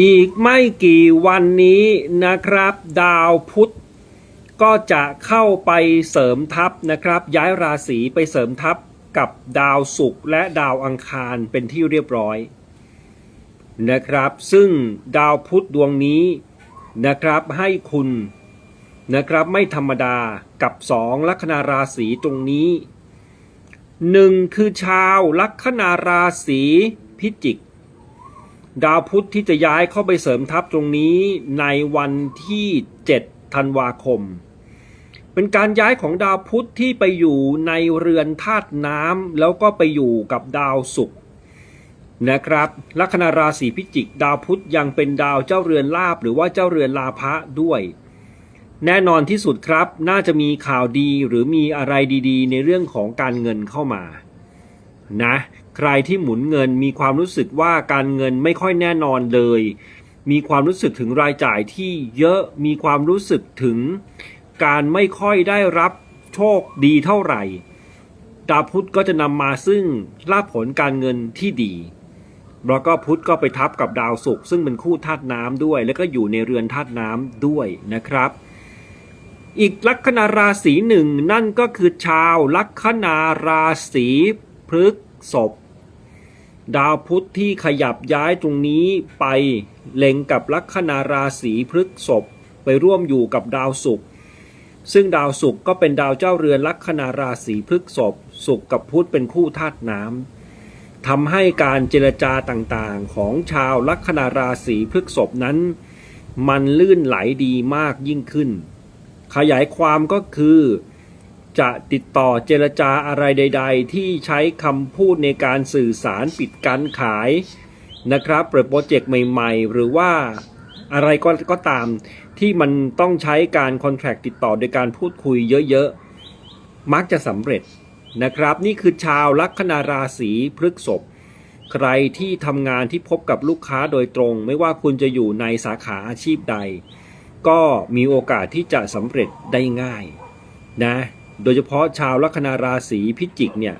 อีกไม่กี่วันนี้นะครับ ดาวพุธก็จะเข้าไปเสริมทัพนะครับ ย้ายราศีไปเสริมทัพกับดาวศุกร์และดาวอังคารเป็นที่เรียบร้อยนะครับ ซึ่งดาวพุธดวงนี้นะครับให้คุณนะครับไม่ธรรมดากับสองลัคนาราศีตรงนี้หนึ่งคือชาวลัคนาราศีพิจิก ดาวพุธที่จะย้ายเข้าไปเสริมทัพตรงนี้ในวันที่ 7 ธันวาคม เป็นการย้ายของดาวพุธที่ไปอยู่ในเรือนธาตุน้ำแล้วก็ไปอยู่กับดาวศุกร์นะครับลัคนาราศีพิจิก ดาวพุธยังเป็นดาวเจ้าเรือนลาบหรือว่าเจ้าเรือนลาภะด้วย แน่นอนที่สุดครับ น่าจะมีข่าวดีหรือมีอะไรดีๆ ในเรื่องของการเงินเข้ามา นะใครที่หมุนเงินมีความรู้สึกว่าการเงินไม่ค่อยแน่นอนเลย มีความรู้สึกถึงรายจ่ายที่เยอะมีความรู้สึกถึงการไม่ค่อยได้รับโชคดีเท่าไหร่ ดาวพุธก็จะนำมาซึ่งลาภผลการเงินที่ดีแล้วก็พุธก็ไปทับกับดาวศุกร์ซึ่งเป็นคู่ธาตุน้ำด้วย แล้วก็อยู่ในเรือนธาตุน้ำด้วยนะครับ อีกลัคนาราศีหนึ่งนั่นก็คือชาวลัคนาราศี พฤษภดาวพุธที่ขยับย้ายตรงนี้ไปเล็งกับลัคนาราศีพฤษภไปร่วมอยู่กับดาวศุกร์ซึ่งดาวศุกร์ก็เป็นดาวเจ้าเรือนลัคนาราศีพฤษภศุกร์กับพุธเป็นคู่ธาตุน้ำทำให้การเจรจาต่างๆ ของชาวลัคนาราศีพฤษภนั้น มันลื่นไหลดีมากยิ่งขึ้น ขยายความก็คือ จะติดต่อเจรจาอะไรใด ๆ ที่ใช้คำพูดในการสื่อสารปิดการขายนะครับ เปิดโปรเจกต์ใหม่ ๆ หรือว่าอะไรก็ก็ตามที่มันต้องใช้การคอนแท c t ติดต่อโดยการพูดคุยเยอะๆ มักจะสำเร็จนะครับ นี่คือชาวลัคนาราศีพฤกษภใครที่ทำงานที่พบกับลูกค้าโดยตรง ไม่ว่าคุณจะอยู่ในสาขาอาชีพใด ก็มีโอกาสที่จะสำเร็จได้ง่ายนะ โดยเฉพาะชาวลัคนาราศีพิจิกเนี่ย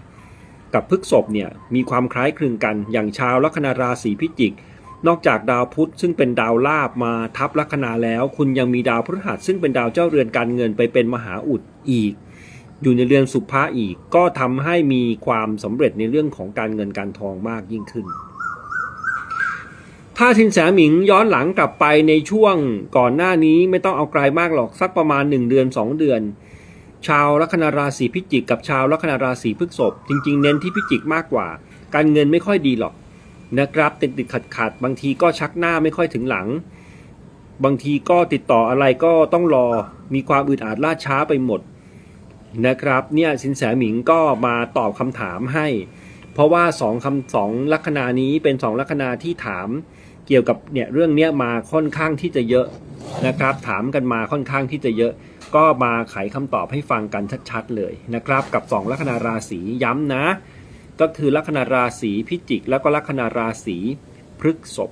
กับพฤกษภเนี่ยมีความคล้ายคลึงกันอย่างชาวลัคนาราศีพิจิก นอกจากดาวพุธซึ่งเป็นดาวลาบมาทับลัคนาแล้ว คุณยังมีดาวพฤหัสซึ่งเป็นดาวเจ้าเรือนการเงินไปเป็นมหาอุดอีก อยู่ในเรือนสุภาอีกก็ทำให้มีความสำเร็จในเรื่องของการเงินการทองมากยิ่งขึ้น ถ้าสินแสหมิงย้อนหลังกลับไปในช่วงก่อนหน้านี้ไม่ต้องเอาไกลมากหรอกสักประมาณ 1 เดือน 2 เดือน ชาวลัคนาราศีพิจิกกับชาวลัคนาราศีพฤษภจริง ๆ เน้นที่พิจิกมากกว่า การเงินไม่ค่อยดีหรอกนะครับติดติดขัดขัดบางทีก็ชักหน้าไม่ค่อยถึงหลัง บางทีก็ติดต่ออะไรก็ต้องรอมีความอึดอัดล่าช้าไปหมดนะครับเนี่ยสินแสหมิงก็มาตอบคำถามให้ เพราะว่าสองคำสองลัคนานี้เป็นสองลัคนาที่ถาม เกี่ยวกับเนี่ยเรื่องเนี้ยมาค่อนข้างที่จะเยอะนะครับ ถามกันมาค่อนข้างที่จะเยอะ ก็มาไขคำตอบให้ฟังกันชัดๆเลยนะครับ กับสองลัคนาราศีย้ำนะ ก็คือลัคนาราศีพิจิก แล้วก็ลัคนาราศีพฤกษภ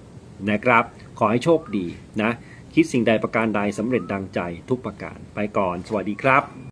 นะครับ ขอให้โชคดีนะ คิดสิ่งใดประการใดสำเร็จดังใจทุกประการไปก่อน สวัสดีครับ